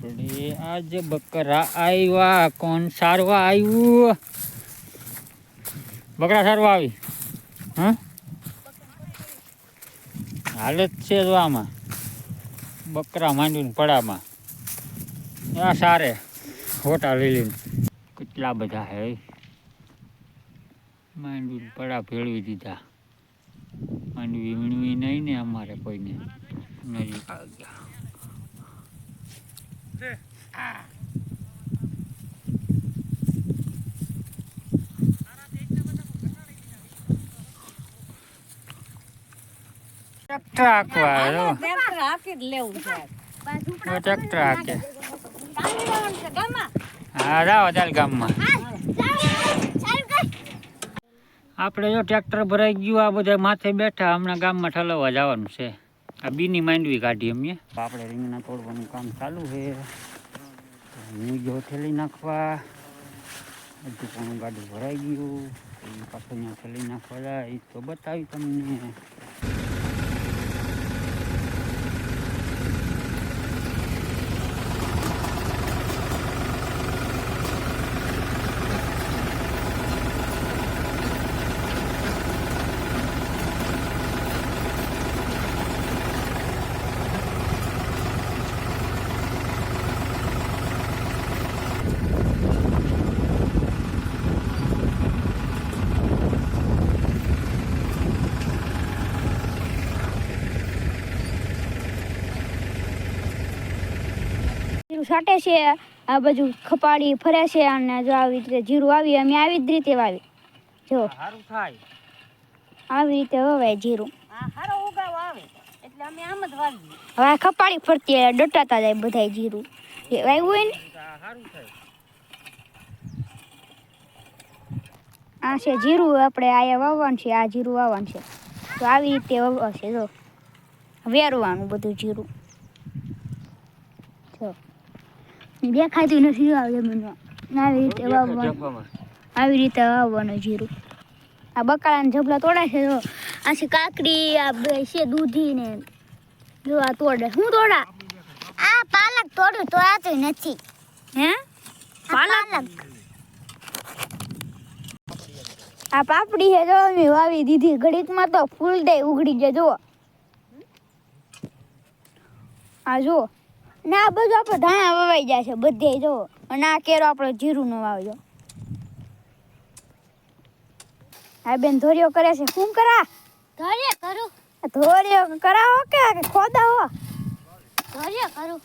આપણે આજે બકરા આવ્યા કોણ સારવા આવ્યું બકરા સારવા આવી. હાલત છે જો આમાં. બકરા માંડીને પડામાં. આ સારે. હોટા લઈ લઈને કેટલા બધા હે માંડવીને પડા ભેળવી દીધા. માંડવી વીણવી નહીં ને અમારે કોઈને. નજીક આવી ગયા. ટ્રેક્ટર લેવું છે. ઓ ગામમાં હા જાઓ ચાલ ગામમાં. આપણે જો ટ્રેક્ટર ભરાઈ ગયું આ બધા માથે બેઠા હમણાં ગામમાં ઠલવવા જવાનું છે. આ બીની માંડવી કાઢી અમે. આપણે રીંગણા તોડવાનું કામ ચાલુ છે. હું જો થેલી નાખવા હજુ પણ ગાડું ભરાઈ ગયું. પાછું અહીંયા થેલી નાખવા જાય તો બતાવી તમને. જીરું છાંટે છે આ બાજુ ખપાડી ફરે છે અને જો આવી રીતે જીરું આવી અમે આવી જ રીતે વાવી. જો. સારું થાય. આવી રીતે વવાય જીરું. આ ઉગાવ આવે. એટલે અમે આમ જ વાવીએ. હવે ખપાળી ખપાડી ફરતી ડટાતા જાય બધા જીરું. એ વાવ્યું હોય ને? સારું થાય. આ છે જીરું આપણે આયા વાવવાનું છે આ જીરું વાવવાનું છે. તો આવી રીતે વવાશે જો. વેરવાનું બધું જીરું. જો. દેખાતું નથી આ જમીનમાં આવી રીતે વાવવાનું આવી રીતે વાવવાનું જીરું આ બકાલાના જબલા તોડે છે જો。આ છે કાકડી આ બે છે દૂધી ને જો આ તોડે. શું તોડા? આ પાલક તોડું તો આતું નથી. હે? પાલક? આ પાપડી છે જો મેં વાવી દીધી. ઘડીકમાં તો ફૂલ દે ઉગડી જાય જો આ જો ને બધું આપણે ધાણા વવાઈ જાય છે બધે જો. અને આ કેરો આપણે જીરું નો વાવજો આ બેન ધોરિયો કરે છે. શું કરા? ધોરિયો કરું. ધોરિયો કરાવો કે કે ખોદાવો? ધોરિયો કરું.